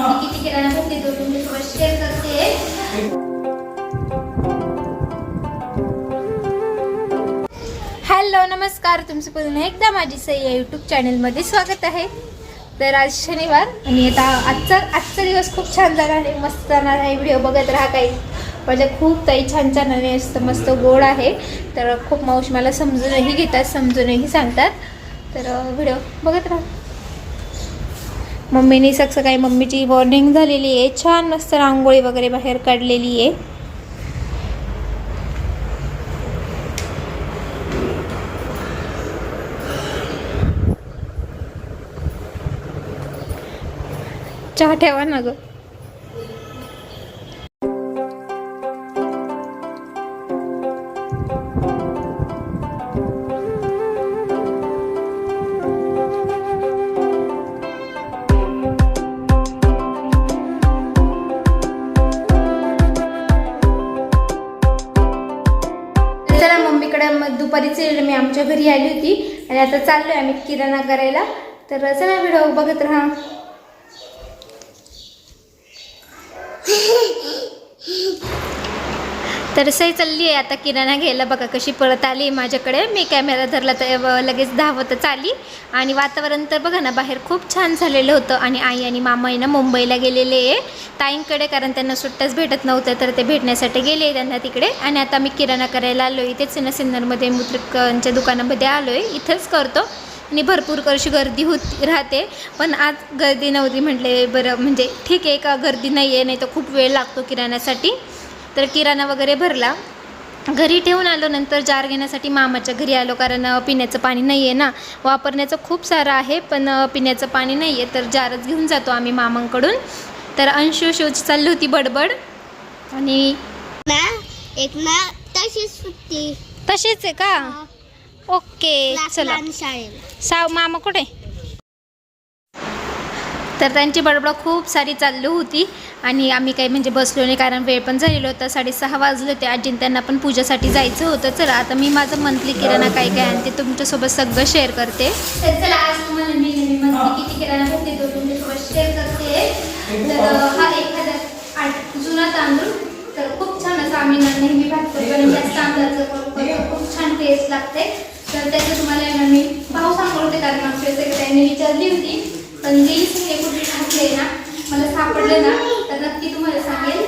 किती किराणा भरते तो तुमच्यासोबत शेअर करते. हॅलो नमस्कार. तुमचं पुन्हा एकदा माझी सई या यूट्यूब चॅनलमध्ये स्वागत आहे. तर आज शनिवार आणि आता आजचा आजचा दिवस खूप छान जाणार आहे. मस्त जाणार आहे. व्हिडिओ बघत राहा काही. माझ्या खूप ताई छान छान आणि असतं मस्त गोड आहे. तर खूप मावशी मला समजूनही घेतात समजूनही सांगतात. तर व्हिडिओ बघत राहा. मम्मीने सक सकाळी मम्मीची मॉर्निंग झालेली आहे. छान मस्त रांगोळी वगैरे बाहेर काढलेली आहे. चहा ठेवा ना ग. दुपारी मग मी आमच्या घरी आली होती. आणि आता चाललो आहे आम्ही किराणा करायला. तर चला व्हिडिओ बघत राहा. तर सही चालली आहे. आता किराणा घ्यायला बघा कशी पळत आली माझ्याकडे. मी कॅमेरा धरला तर लगेच धावतच आली आणि वातावरण तर बघा ना बाहेर खूप छान झालेलं होतं. आणि आई आणि मामा आहे ना मुंबईला गेलेले आहे. ताईंकडे कारण त्यांना सुट्ट्याच भेटत नव्हतं तर ते भेटण्यासाठी गेले त्यांना तिकडे. आणि आता मी किराणा करायला आलो आहे इथेच ना सिन्नरमध्ये मुद्रकांच्या दुकानामध्ये आलो आहे इथंच करतो. आणि भरपूर अशी गर्दी होती राहते. पण आज गर्दी नव्हती म्हटले बरं म्हणजे ठीक आहे का? गर्दी नाही आहे नाही तर खूप वेळ लागतो किराण्यासाठी. तर किराणा वगैरे भरला. घरी ठेवून आलो नंतर जार घेण्यासाठी मामाच्या घरी आलो कारण पिण्याचं पाणी नाही आहे ना. वापरण्याचं खूप सारं आहे पण पिण्याचं पाणी नाही आहे तर जारच घेऊन जातो आम्ही मामांकडून. तर अंशू शोच चालली होती बडबड. आणि ना एक ना तशीच सुट्टी. तशीच आहे का? ओके चला. शाळेला. साव मामा कुठे? तर त्यांची बडबड खूप सारी चालली होती. आणि आम्ही काही म्हणजे बसलो नाही कारण वेळ पण झालेला होता. साडेसहा वाजले होते. आजीन त्यांना पण पूजासाठी जायचं होतं. चला आता मी माझं मंथली किराणा काय काय आणते तुमच्यासोबत सगळं शेअर करते. तर चला आज तुम्हाला मी मी मंथली किती किराणा भरते तो तुमच्यासोबत शेअर करते. तर हा जुना तांदूळ. तर खूप छान असं आम्ही नेहमी भात करतो आणि जास्त तांदळाचं करतो खूप छान टेस्ट लागते. तर त्याचं तुम्हाला मी भाव सांगत होते कारण आमच्या त्यांनी विचारली होती. पण जे हे कुठे घातले ना मला सापडले ना तर नक्की तुम्हाला सांगेल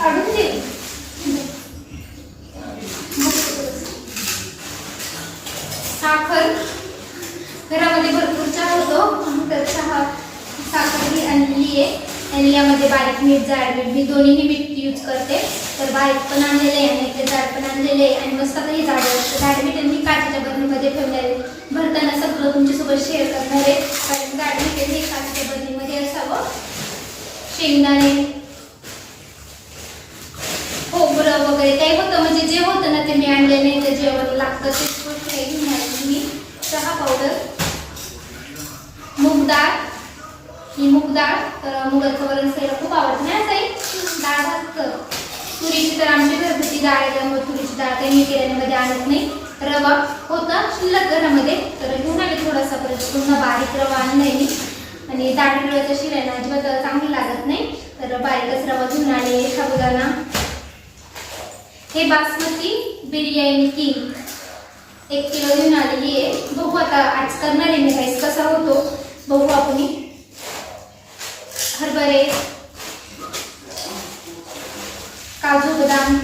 काढून साखर. घरामध्ये भरपूर चहा होतो तर चहा साखर ही आणलेली आहे. आणि यामध्ये बारीक मीठ जाड मीठ मी दोन्हीही मीठ यूज करते. तर बाईक पण आणलेले आहे आणि ते झाड पण आणलेले आहे. आणि मस्त काही हे झाड मी त्यांनी मी काचेच्या बरणीमध्ये ठेवले आहे भरताना सगळं तुमच्यासोबत शेअर करणार आहे. कारण झाड मी त्यांनी काचेच्या बरणीमध्ये असावं. शेंगदाणे खोबरं वगैरे काही होतं. म्हणजे जे होतं ना ते मी आणले नाही ते जेवण लागतं ते गोष्ट काही घेऊन मी चहा पावडर मूग डाळ. ही मूग डाळ तर मुगाचं वरण खायला खूप आवडत नाही असं तुरीची तर आमची घरगुती डाळ आहे त्यामुळे तुरीची डाळ काही मी किराण्यामध्ये आणत नाही. रवा होता शिल्लक घरामध्ये तर घेऊन आले थोडासा परत. पुन्हा बारीक रवा आणलाय मी. आणि दाट रव्याच्या शिराय अजिबात चांगली लागत नाही. तर बारीकच रवा घेऊन आले साबुदाणा. हे बासमती बिर्याणी किंग एक किलो घेऊन आलेली आहे बघू आता आज करणार आहे मी राईस कसा होतो? बघू आपण हरभरे. काजू बदाम.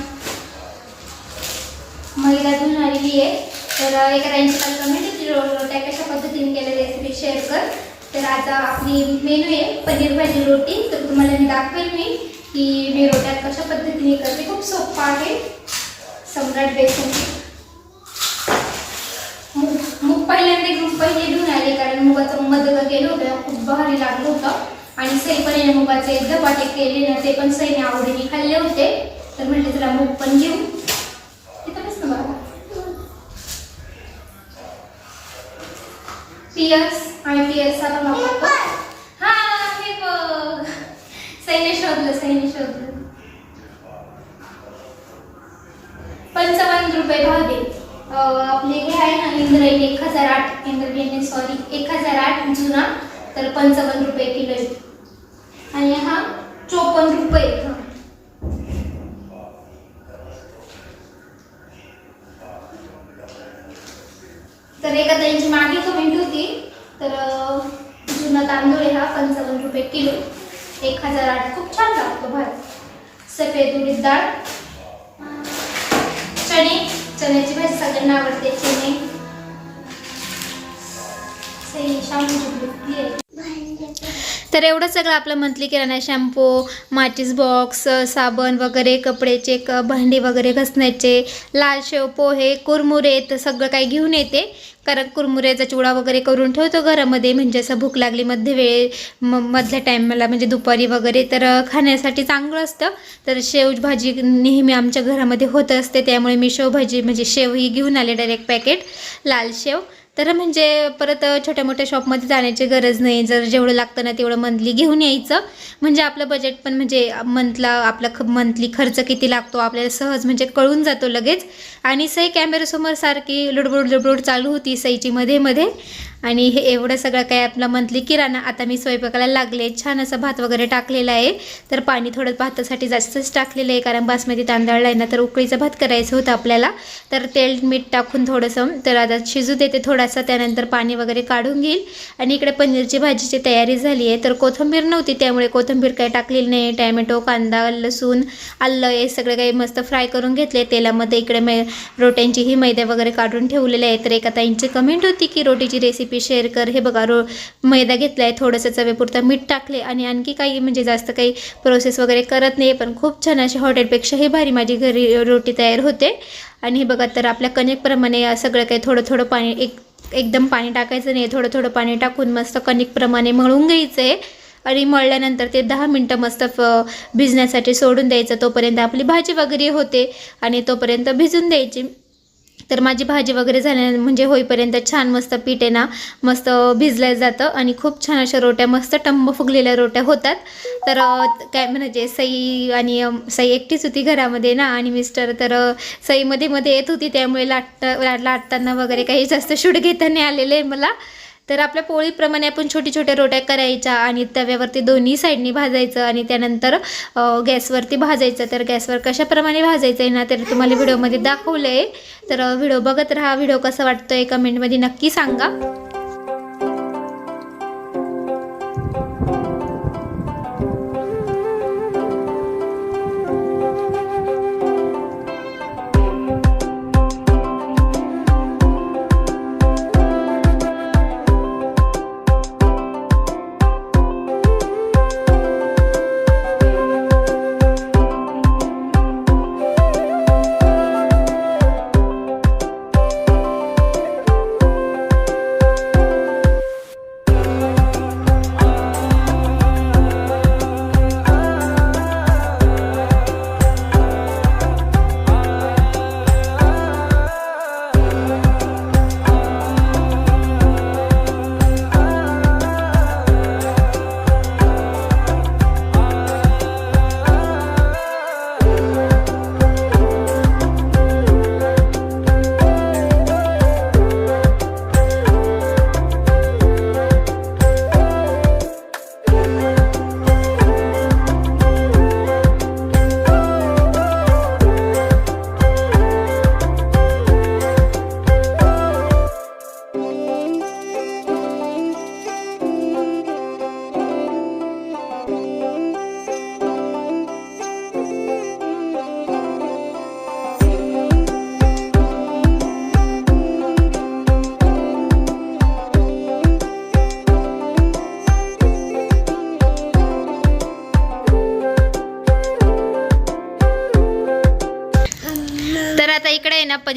मैदा घेऊन आलेली आहे. तर एका राईंची काल कमेंट रोट्या कशा पद्धतीने केल्या रेसिपी शेअर कर. तर आता आपली मेनू आहे पनीर भाजी रोटी. तर तुम्हाला मी दाखवेल मी की मी रोट्या कशा पद्धतीने करते. खूप सोपं आहे. सम्राट बेसन मूग मूग पहिल्यांदा घेऊन पहिले घेऊन आले कारण मुगाचं मदत केलं होतं खूप भारी लागलं होतं. आणि सईपणे मुगाचे धपाटे केले ना ते पण सईने आवडीने खाल्ले होते. तर म्हटले तुला मूग पण घेऊ. तिथं बाबा पियर्स आणि पियर्सचा पण वापरतो हा हे बघ. सैन्य शोधलं सैन्य शोधलं. पंचावन्न रुपये भाव दे. आपले हे आहे ना इंद्रायणी एक हजार आठ इंद्रायणी सॉरी एक हजार आठ जुना तर पंचावन्न रुपये किलो दोन रुपये तर एका त्यांची मागे कमेंट होती तर जुना तांदूळ हा पंचावन्न रुपये किलो. एक हजार आठ खूप छान लागतो भात. सफेद उडीद डाळ. चणे. चण्याची भाजी सगळ्यांना आवडते चणे. सही शाम तर एवढं सगळं आपलं मंथली किराणा शॅम्पू माचीस बॉक्स साबण वगैरे कपड्याचे क भांडी वगैरे घसण्याचे लाल शेव पोहे कुरमुरे तर सगळं काही घेऊन येते. कारण कुरमुऱ्याचा चिवडा वगैरे करून ठेवतो घरामध्ये म्हणजे असं भूक लागली मध्य वेळ म मधल्या टायमाला म्हणजे दुपारी वगैरे तर खाण्यासाठी चांगलं असतं. तर शेव भाजी नेहमी आमच्या घरामध्ये होत असते त्यामुळे मी शेवभाजी म्हणजे शेव ही घेऊन आले डायरेक्ट पॅकेट लाल शेव. तर म्हणजे परत छोट्या मोठ्या शॉपमध्ये जाण्याची गरज नाही. जर जेवढं लागतं ना तेवढं मंथली घेऊन यायचं. म्हणजे आपलं बजेट पण म्हणजे मंथला आपला ख मंथली खर्च किती लागतो आपल्याला सहज म्हणजे कळून जातो लगेच. आणि सई कॅमेऱ्यासमोर सारखी लुडबुड लुडबुड चालू होती सईची मध्ये मध्ये. आणि हे एवढं सगळं काय आपला मंथली किराणा आता मी स्वयंपाकाला लागले. छान असं भात वगैरे टाकलेला आहे. तर पाणी थोडं भातासाठी जास्तच टाकलेलं आहे कारण बासमती तांदळला आहे ना तर उकळीचा भात करायचं होतं आपल्याला. तर तेल मीठ टाकून थोडंसं तर आता शिजू देते थोडासा त्यानंतर पाणी वगैरे काढून घेईल. आणि इकडे पनीरची भाजीची तयारी झाली आहे. तर कोथिंबीर नव्हती त्यामुळे कोथिंबीर काही टाकलेली नाही. टॅमॅटो कांदा लसूण आलं हे सगळं काही मस्त फ्राय करून घेतले. तेलामध्ये इकडे मे रोट्यांचीही मैदा वगैरे काढून ठेवलेले आहे तर एका ताईंची कमेंट होती की रोटीची रेसिपी शेअर कर. हे बघा रो मैदा घेतला आहे थोडंसं चवेपुरतं मीठ टाकले आणि आणखी काही म्हणजे जास्त काही प्रोसेस वगैरे करत नाही. पण खूप छान अशी हॉटेलपेक्षाही भारी माझी घरी रोटी तयार होते. आणि हे बघा तर आपल्या कणिकप्रमाणे सगळं काही थोडं थोडं पाणी एक एकदम पाणी टाकायचं नाही. थोडं थोडं पाणी टाकून मस्त कणिकप्रमाणे मळून घ्यायचं आहे आणि मळल्यानंतर ते दहा मिनटं मस्त फ भिजण्यासाठी सोडून द्यायचं. तोपर्यंत आपली भाजी वगैरे होते आणि तोपर्यंत भिजून द्यायची. तर माझी भाजी वगैरे झाल्या म्हणजे होईपर्यंत छान मस्त पीठ आहे ना मस्त भिजलं जातं आणि खूप छान अशा रोट्या मस्त टंब फुगलेल्या रोट्या होतात. तर काय म्हणजे सई आणि सई एकटीच होती घरामध्ये ना आणि मिस्टर तर सईमध्ये मध्ये येत होती त्यामुळे लाटता लाटताना वगैरे काही जास्त शूट घेताना आलेले मला. तर आपल्या पोळीप्रमाणे आपण छोटी छोट्या रोट्या करायच्या आणि तव्यावरती दोन्ही साईडनी भाजायचं आणि त्यानंतर गॅसवरती भाजायचं. तर गॅसवर कशाप्रमाणे भाजायचं आहे ना तर तुम्हाला व्हिडिओमध्ये दाखवलं आहे तर व्हिडिओ बघत राहा. व्हिडिओ कसा वाटतोय कमेंटमध्ये नक्की सांगा.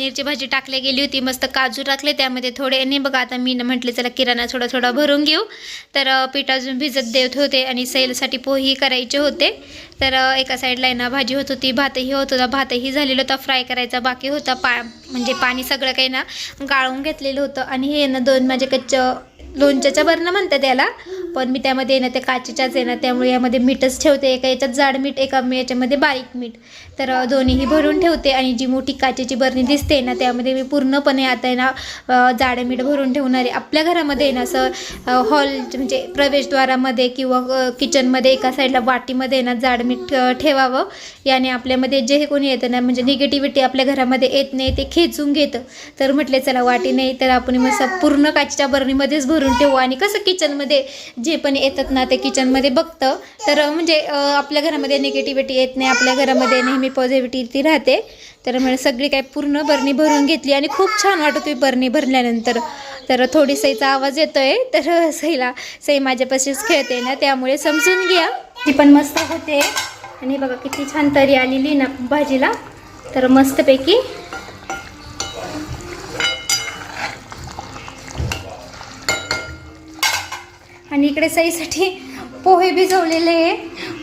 पनीरची भाजी टाकली गेली होती मस्त काजू टाकले त्यामध्ये थोडे आणि बघा आता मी ना म्हटले चला किराणा थोडा थोडा भरून घेऊ. तर पीठ अजून भिजत देत होते आणि सैलसाठी पोही करायचे होते. तर एका साईडला आहे ना भाजी होत होती भातही होत होता भातही झालेला होता फ्राय करायचा बाकी होता पा म्हणजे पाणी सगळं काही ना गाळून घेतलेलं होतं. आणि हे ना दोन माझे कच्चं लोणच्याच्या बरणं म्हणतात त्याला पण मी त्यामध्ये आहे ना ते काचेच्याच आहे ना त्यामुळे यामध्ये मीठच ठेवते एका याच्यात जाड मीठ एका याच्यामध्ये बारीक मीठ. तर दोन्हीही भरून ठेवते आणि जी मोठी काचेची बरणी दिसते ना त्यामध्ये मी पूर्णपणे आता आहे ना अ, मीठ भरून ठेवणार आहे. आपल्या घरामध्ये आहे ना असं हॉल म्हणजे प्रवेशद्वारामध्ये किंवा किचनमध्ये एका साईडला वाटीमध्ये आहे ना जाड मीठ ठेवावं. याने आपल्यामध्ये जे कोणी येतं ना म्हणजे निगेटिव्हिटी आपल्या घरामध्ये येत नाही ते खेचून घेतं. तर म्हटले चला वाटी नाही तर आपण मग पूर्ण काचेच्या बरणीमध्येच भरून ठेवू. आणि कसं किचनमध्ये जे पण येतात ना ते किचनमध्ये बघतं. तर म्हणजे आपल्या घरामध्ये निगेटिव्हिटी येत नाही आपल्या घरामध्ये नेहमी पॉझिटिव्हिटी राहते. तर म्हणजे सगळी काही पूर्ण बरणी भरून घेतली आणि खूप छान वाटत होती बरणी भरल्यानंतर. तर थोडी सईचा आवाज येतोय. तर सईला सई माझ्यापाशीच खेळते ना त्यामुळे समजून घ्या. ती पण मस्त होते. आणि बघा किती छान तरी आलेली ना भाजीला. तर मस्तपैकी. आणि इकडे सईसाठी पोहे भिजवलेले आहे.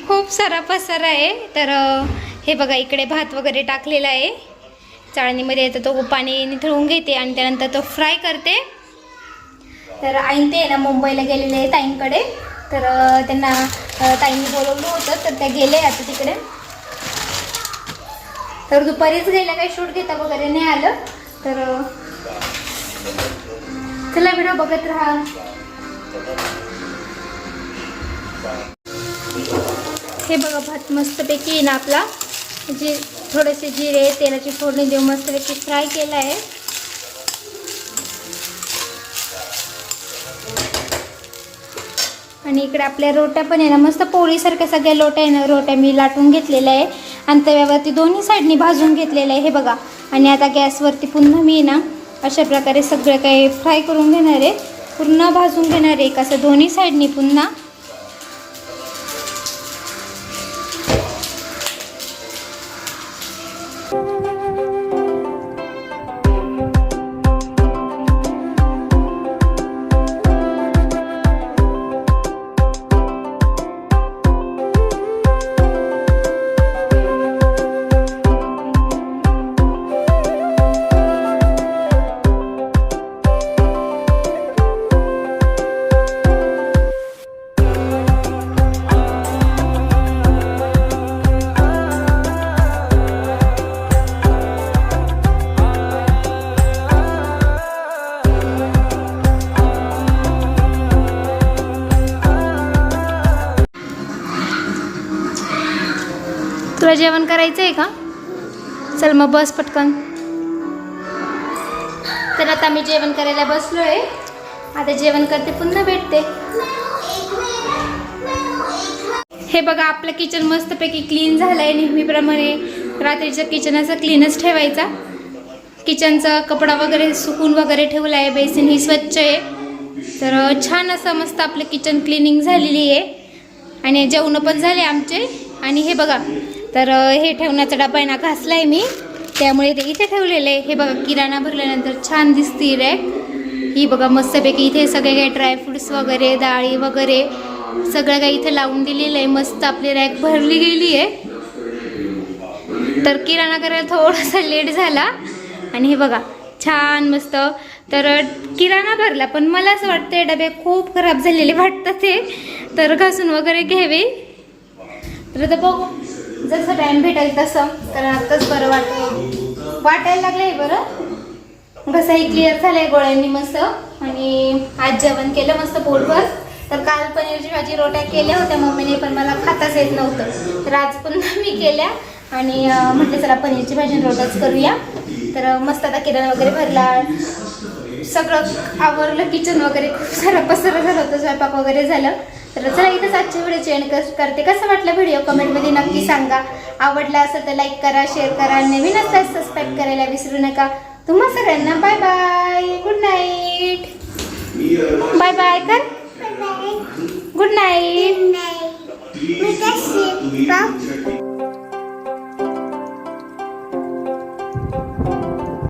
खूप सारा पसारा आहे. तर हे बघा इकडे भात वगैरे टाकलेला आहे. चाळणीमध्ये तर तो पाणी निथळून घेते आणि त्यानंतर तो फ्राय करते. तर आईन ते आहे ना मुंबईला गेलेले आहे ताईंकडे तर त्यांना ताईंनी बोलवलं होतं तर त्या गेले आता तिकडे. तर दुपारीच गेल्या काही शूट घेता वगैरे नाही आलं. तर चला व्हिडिओ बघत राहा. हे बघा भात मस्तपैकी येईन ना आपला. जे थोडेसे जिरे तेलाची फोडणी देऊन मस्तपैकी फ्राय केला आहे. आणि इकडे आपल्या रोट्या पण आहे ना मस्त पोळीसारख्या सगळ्या लोट्या आहे ना रोट्या मी लाटून घेतलेल्या आहे. आणि तव्यावरती दोन्ही साईडनी भाजून घेतलेलं आहे हे बघा. आणि आता गॅसवरती पुन्हा मी ना अशा प्रकारे सगळं काही फ्राय करून घेणार आहे. पूर्ण भाजून घेणार आहे कसं दोन्ही साईडनी पुन्हा. जेवण करायचं आहे का? चल मग बस पटकन. तर आता मी जेवण करायला बसलो आहे आता जेवण करते पुन्हा भेटते. हे बघा आपलं किचन मस्तपैकी क्लीन झालं आहे नेहमीप्रमाणे रात्रीचं किचन असं क्लीनच ठेवायचा. किचनचा कपडा वगैरे सुकून वगैरे ठेवला आहे बेसिन ही स्वच्छ आहे. तर छान असं मस्त आपलं किचन क्लिनिंग झालेली आहे. आणि जेवणं पण झाले आमचे. आणि हे बघा तर हे ठेवण्याचा डबा आहे ना घासला आहे मी. त्यामुळे ते इथे ठेवलेलं आहे. हे बघा किराणा भरल्यानंतर छान दिसते रॅक. ही बघा मस्तपैकी इथे सगळे काही ड्रायफ्रुट्स वगैरे डाळी वगैरे सगळं काही इथे लावून दिलेलं आहे. मस्त आपली रॅक भरली गेली आहे. तर किराणा करायला थोडासा लेट झाला. आणि हे बघा छान मस्त. तर किराणा भरला पण मला असं वाटतं डबे खूप खराब झालेले वाटतात ते. तर घासून वगैरे घ्यावे. तर आता बघू. जसं टाइम भेटेल तसं. तर आताच बरं वाटेल वाटायला लागलंय बरं. घसाही क्लिअर झालंय गोळ्यांनी मस्त. आणि आज जेवण केलं मस्त पोटभर. तर काल पनीरची भाजी रोट्या केल्या होत्या. मम्मीने पण मला खाताच येत नव्हतं. तर आज पुन्हा मी केल्या. आणि म्हटलं चला पनीरची भाजी रोट्याच करूया. तर मस्त आता किराणा वगैरे भरला. सगळं आवरलं किचन वगैरे खूप सारं पसरं झालं होतं स्वयंपाक वगैरे झालं. तर चला इथंच आजच्या व्हिडिओ एंड करते. कसं वाटलं व्हिडिओ कमेंटमध्ये नक्की सांगा. आवडला असेल तर लाईक करा शेअर करा. नवीन असल्यास सबस्क्राईब करायला विसरू नका. तुम्हा सगळ्यांना bye bye good night bye bye कर. Good night